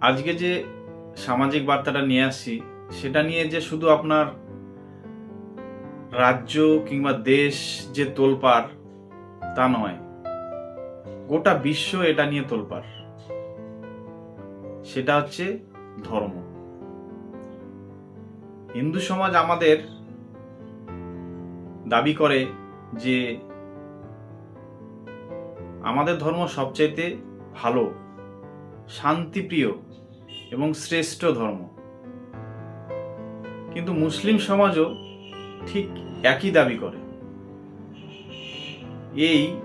আজকে যে সামাজিক বার্তাটা নিয়ে আসছি, সেটা নিয়ে যে শুধু আপনার রাজ্য কিংবা দেশ যে তোলপাড়, তা নয়, গোটা বিশ্ব এটা নিয়ে তোলপাড়। সেটা হচ্ছে ধর্ম। হিন্দু সমাজ আমাদের দাবি করে যে আমাদের ধর্ম সবচাইতে ভালো, শান্তিপ্রিয় এবং শ্রেষ্ঠ ধর্ম। কিন্তু মুসলিম সমাজও ঠিক একই দাবি করে। এই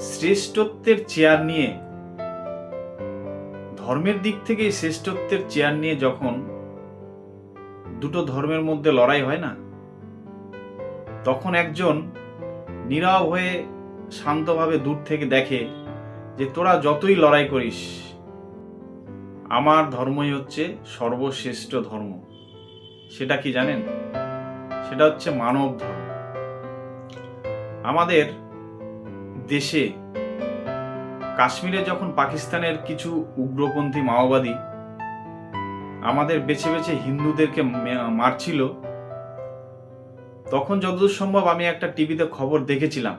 শ্রেষ্ঠত্বের চেয়ার নিয়ে, ধর্মের দিক থেকে শ্রেষ্ঠত্বের চেয়ার নিয়ে যখন দুটো ধর্মের মধ্যে লড়াই হয় না, তখন একজন নীরব হয়ে শান্তভাবে দূর থেকে দেখে যে তোরা যতই লড়াই করিস আমার ধর্মই হচ্ছে সর্বশ্রেষ্ঠ ধর্ম। সেটা কি জানেন? সেটা হচ্ছে মানব ধর্ম। আমাদের দেশে কাশ্মীরে যখন পাকিস্তানের কিছু উগ্রপন্থী মাওবাদী আমাদের বেছে বেছে হিন্দুদেরকে মারছিল, তখন যতদূর সম্ভব আমি একটা টিভিতে খবর দেখেছিলাম।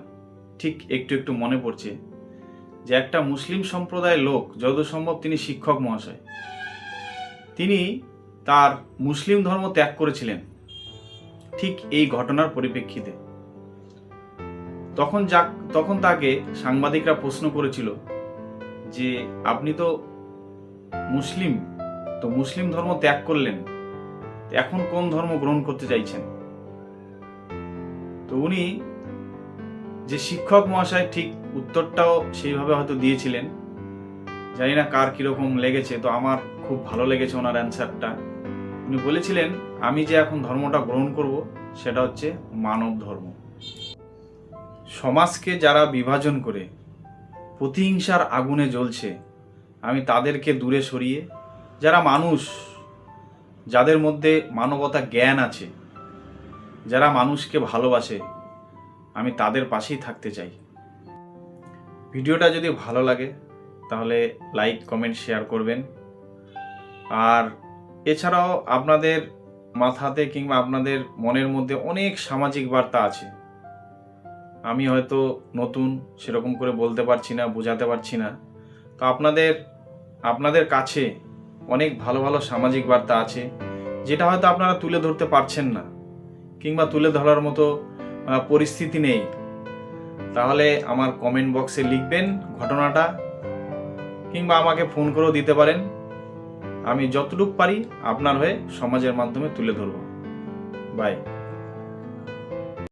ঠিক একটু একটু মনে পড়ছে। যে একটা মুসলিম সম্প্রদায়ের লোক যত সম্ভব তিনি শিক্ষক মহাশয়। তিনি তার মুসলিম ধর্ম ত্যাগ করেছিলেন ঠিক এই ঘটনার পরিপ্রেক্ষিতে। তখন যাক তখন তাকে সাংবাদিকরা প্রশ্ন করেছিল যে, আপনি তো মুসলিম তো মুসলিম ধর্ম ত্যাগ করলেন এখন কোন ধর্ম গ্রহণ করতে চাইছেন? তো উনি যে শিক্ষক মহাশয় ঠিক উত্তরটাও সেইভাবে হয়তো দিয়েছিলেন। জানি না কার কীরকম লেগেছে, তো আমার খুব ভালো লেগেছে ওনার অ্যান্সারটা। উনি বলেছিলেন, আমি যে এখন ধর্মটা গ্রহণ করব, সেটা হচ্ছে মানব ধর্ম। সমাজকে যারা বিভাজন করে, প্রতিহিংসার আগুনে জ্বলছে, আমি তাদেরকে দূরে সরিয়ে, যারা মানুষ, যাদের মধ্যে মানবতা জ্ঞান আছে, যারা মানুষকে ভালোবাসে আমি তাদের পাশেই থাকতে চাই। ভিডিওটা যদি ভালো লাগে, তাহলে লাইক, কমেন্ট, শেয়ার করবেন। আর এছাড়াও আপনাদের মাথাতে কিংবা আপনাদের মনের মধ্যে অনেক সামাজিক বার্তা আছে। আমি হয়তো নতুন, সেরকম করে বলতে পারছি না, বোঝাতে পারছি না। তো আপনাদের আপনাদের কাছে অনেক ভালো ভালো সামাজিক বার্তা আছে, যেটা হয়তো আপনারা তুলে ধরতে পারছেন না, কিংবা তুলে ধরার মতো পরিস্থিতি নেই। তাহলে আমার কমেন্ট বক্সে লিখবেন ঘটনাটা কিংবা আমাকে ফোন করেও দিতে পারেন। আমি যতটুকু পারি আপনার হয়ে সমাজের মাধ্যমে তুলে ধরব। বাই